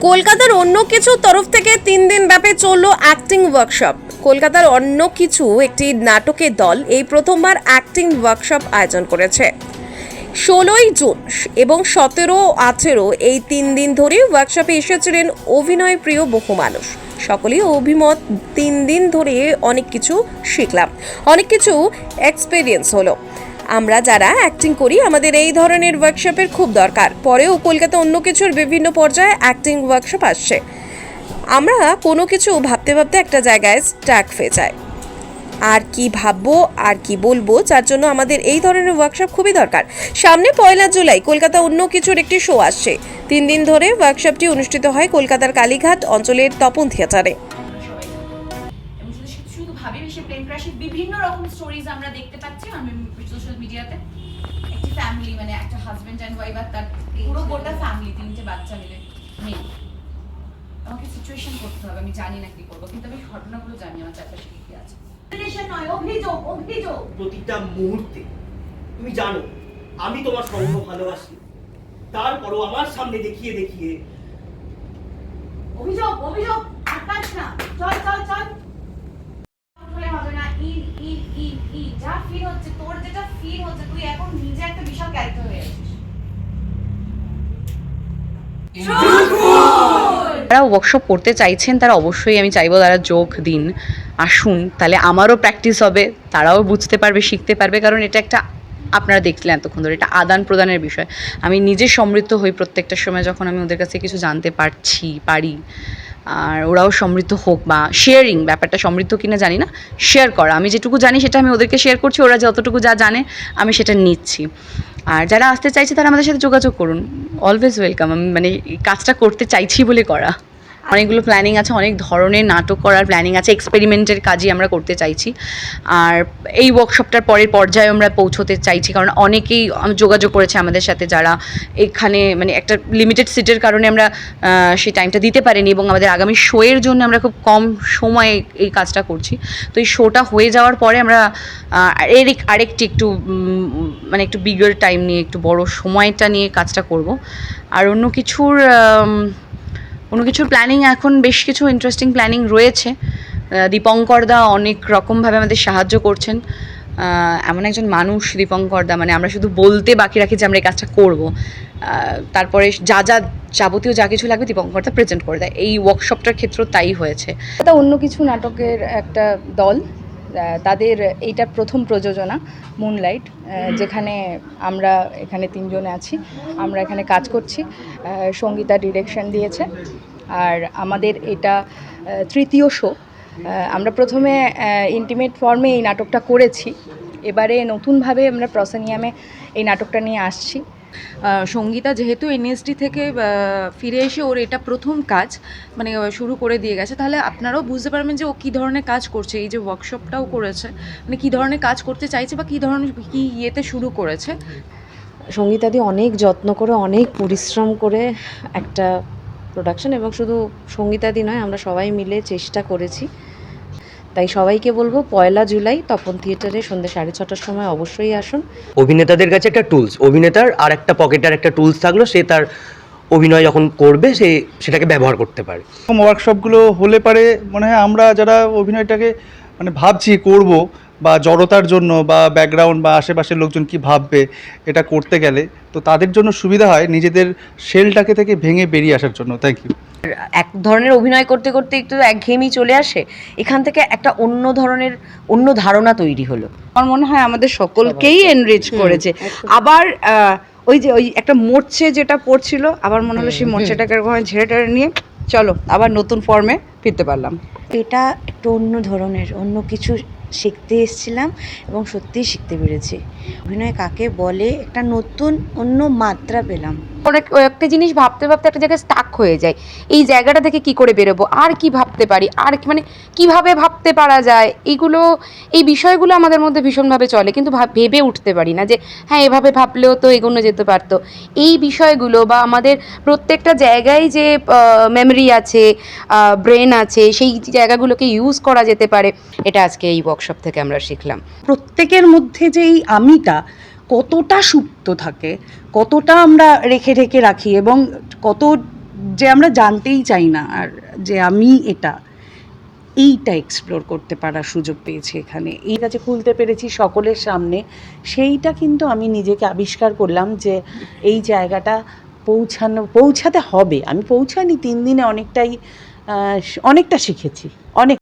কলকাতার অন্য কিছু তরফ থেকে তিন দিন ব্যাপী চলল অ্যাক্টিং ওয়ার্কশপ কলকাতার অন্য কিছু একটি নাটকের দল এই প্রথমবার অ্যাক্টিং ওয়ার্কশপ আয়োজন করেছে। ষোলোই জুন এবং সতেরো আঠেরো এই তিন দিন ধরে ওয়ার্কশপে এসেছিলেন অভিনয় প্রিয় বহু মানুষ। সকলেই অভিমত, তিন দিন ধরে অনেক কিছু শিখলাম। অনেক কিছু এক্সপিরিয়েন্স হলো। আমরা যারা অ্যাক্টিং করি, আমাদের এই ধরনের ওয়ার্কশপের খুব দরকার। পরেও কলকাতা অন্য কিছুর বিভিন্ন পর্যায়ে অ্যাক্টিং ওয়ার্কশপ আসছে। আমরা কোনো কিছু ভাবতে ভাবতে একটা জায়গায় স্ট্যাক হয়ে যায় আর কি ভাববো, আর কি বলব, যার জন্য আমাদের এই ধরনের ওয়ার্কশপ খুবই দরকার। সামনে পয়লা জুলাই, কলকাতা অন্য কিছুর একটি শো আসছে। তিন দিন ধরে ওয়ার্কশপটি অনুষ্ঠিত হয় কলকাতার কালীঘাট অঞ্চলের তপন থিয়েটারে শুধু ভাবি সে প্লেন ক্রাশের বিভিন্ন রকম স্টোরিজ আমরা দেখতে পাচ্ছি আমি সোশ্যাল মিডিয়াতে একটি ফ্যামিলি মানে একটা হাজবেন্ড অ্যান্ড ওয়াইফ আর তার পুরো গোটা ফ্যামিলি তিনটে বাচ্চা মিলে। মেয়ে। আমাকে সিচুয়েশন করতে হবে আমি জানি না কি করব কিন্তু আমি ঘটনাগুলো জানি আমার চারপাশে কি কি আছে। নয় অভিযোগ অভিযোগ। প্রতিটা মুহূর্তে তুমি জানো আমি তোমার সঙ্গ ভালোবাসি। তারপরও আমার সামনে দেখিয়ে দেখিয়ে অভিযোগ অভিযোগ আকাশ না। চল চল চল। ই ই ই ই যা ফিল হচ্ছে তোর যেটা ফিল হচ্ছে তুই এখন নিজে একটা বিশাল ক্যারেক্টার হয়ে আছিস যারা ওয়ার্কশপ করতে চাইছেন তারা অবশ্যই আমি চাইব তারা যোগ দিন আসুন তাহলে আমারও প্র্যাকটিস হবে তারাও বুঝতে পারবে শিখতে পারবে কারণ এটা একটা আপনারা দেখলেন এতক্ষণ ধরে এটা আদান প্রদানের বিষয়। আমি নিজে সমৃদ্ধ হই প্রত্যেকটা সময় যখন আমি ওদের কাছে কিছু জানতে পারছি পারি। আর ওরাও সমৃদ্ধ হোক বা শেয়ারিং ব্যাপারটা সমৃদ্ধ কিনা জানি না শেয়ার করা। আমি যেটুকু জানি সেটা আমি ওদেরকে শেয়ার করছি, ওরা যতটুকু যা জানে, আমি সেটা নিচ্ছি। আর যারা আসতে চাইছে তারা আমাদের সাথে যোগাযোগ করুন। অলওয়েজ ওয়েলকাম আমি মানে কাজটা করতে চাইছি বলে করা। অনেকগুলো প্ল্যানিং আছে, অনেক ধরনের নাটক করার প্ল্যানিং আছে এক্সপেরিমেন্টের কাজই আমরা করতে চাইছি। আর এই ওয়ার্কশপটার পরের পর্যায়ে আমরা পৌঁছতে চাইছি, কারণ অনেকেই যোগাযোগ করেছে আমাদের সাথে যারা এখানে মানে একটা লিমিটেড সিটের কারণে আমরা সেই টাইমটা দিতে পারিনি এবং আমাদের আগামী শোয়ের জন্য আমরা খুব কম সময়ে এই কাজটা করছি। তো এই শোটা হয়ে যাওয়ার পরে আমরা এর আরেকটি একটু মানে একটু বিগার টাইম নিয়ে, একটু বড় সময়টা নিয়ে কাজটা করব। আর অন্য কিছুর অন্য কিছুর প্ল্যানিং এখন বেশ কিছু ইন্টারেস্টিং প্ল্যানিং রয়েছে। আহ, দীপঙ্কর দা অনেক রকমভাবে আমাদের সাহায্য করছেন। এমন একজন মানুষ দীপঙ্কর দা মানে আমরা শুধু বলতে বাকি রাখি যে আমরা এই কাজটা করব। তারপরে যা যা যাবতীয় যা কিছু লাগবে দীপঙ্কর দা প্রেজেন্ট করে দেয়। এই ওয়ার্কশপটার ক্ষেত্রেও তাই হয়েছে। অন্য কিছু নাটকের একটা দল। তাদের এইটা প্রথম প্রযোজনা মুনলাইট যেখানে আমরা এখানে তিনজনে আছি, আমরা এখানে কাজ করছি সঙ্গীতা ডিরেকশন দিয়েছে, আর আমাদের এটা তৃতীয় শো আমরা প্রথমে ইন্টিমেট ফর্মে এই নাটকটা করেছি, এবারে নতুনভাবে আমরা প্রসেনিয়ামে এই নাটকটা নিয়ে আসছি সঙ্গীতা যেহেতু এনএসডি থেকে ফিরে এসে ওর এটা প্রথম কাজ মানে শুরু করে দিয়ে গেছে, তাহলে আপনারাও বুঝতে পারবেন যে ও কী ধরনের কাজ করছে, এই যে ওয়ার্কশপটাও করেছে মানে কী ধরনের কাজ করতে চাইছে বা কী ধরনের, কী ইয়েতে শুরু করেছে? সঙ্গীতাদি অনেক যত্ন করে, অনেক পরিশ্রম করে একটা প্রোডাকশন এবং শুধু সঙ্গীতাদি নয়, আমরা সবাই মিলে চেষ্টা করেছি। তাই সবাইকে বলব পয়লা জুলাই তপন থিয়েটারে সন্ধ্যে সাড়ে ছটার সময় অবশ্যই আসুন। অভিনেতাদের কাছে একটা টুলস অভিনেতার আর একটা পকেটের একটা টুলস থাকল সে তার অভিনয় যখন করবে সে সেটাকে ব্যবহার করতে পারে। এরকম ওয়ার্কশপগুলো হলে পারে মনে হয় আমরা যারা অভিনয়টাকে মানে ভাবছি করব বা জড়তার জন্য বা ব্যাকগ্রাউন্ড বা আশেপাশের লোকজন কি ভাববে এটা করতে গেলে তো তাদের জন্য সুবিধা হয় নিজেদের শেলটাকে থেকে ভেঙে বেরিয়ে আসার জন্য। থ্যাংক ইউ এক ধরনের অভিনয় করতে করতে একটু একঘেয়েমি চলে আসে এখান থেকে একটা অন্য ধরনের অন্য ধারণা তৈরি হলো। আমার মনে হয় আমাদের সকলকেই এনরিচ করেছে। আবার ওই যে ওই একটা মোর্চে যেটা পড়ছিল আবার মনে হলো সেই মোর্চেটাকে এরকম ঝেড়ে টেড়ে নিয়ে চলো আবার নতুন ফর্মে ফিরতে পারলাম। এটা একটু অন্য ধরনের অন্য কিছু শিখতে এসেছিলাম এবং সত্যিই শিখতে পেরেছি। অভিনয় কাকে বলে? একটা নতুন অন্য মাত্রা পেলাম। একটা জিনিস ভাবতে ভাবতে একটা জায়গায় স্টাক হয়ে যায়। এই জায়গাটা থেকে কি করে বেরোবো? আর কি ভাবতে পারি? আর মানে কীভাবে ভাবতে পারা যায়? এইগুলো এই বিষয়গুলো আমাদের মধ্যে ভীষণভাবে চলে। কিন্তু ভেবে উঠতে পারি না যে হ্যাঁ এভাবে ভাবলেও তো এগোনো যেতে পারতো। এই বিষয়গুলো বা আমাদের প্রত্যেকটা জায়গায় যে মেমরি আছে ব্রেন আছে, সেই জায়গাগুলোকে ইউজ করা যেতে পারে। এটা আজকে এই ওয়ার্কশপ থেকে আমরা শিখলাম। প্রত্যেকের মধ্যে যে এই আমিটা কতটা সুপ্ত থাকে, কতটা আমরা রেখে রেখে রাখি এবং কত যে আমরা জানতেই চাই না আর যে আমি এটা, এইটা এক্সপ্লোর করতে পারার সুযোগ পেয়েছি এখানে। এই কাছে খুলতে পেরেছি সকলের সামনে। সেইটা কিন্তু আমি নিজেকে আবিষ্কার করলাম যে এই জায়গাটা পৌঁছানো, পৌঁছাতে হবে। আমি পৌঁছানি তিন দিনে অনেকটাই অনেকটা শিখেছি, অনেক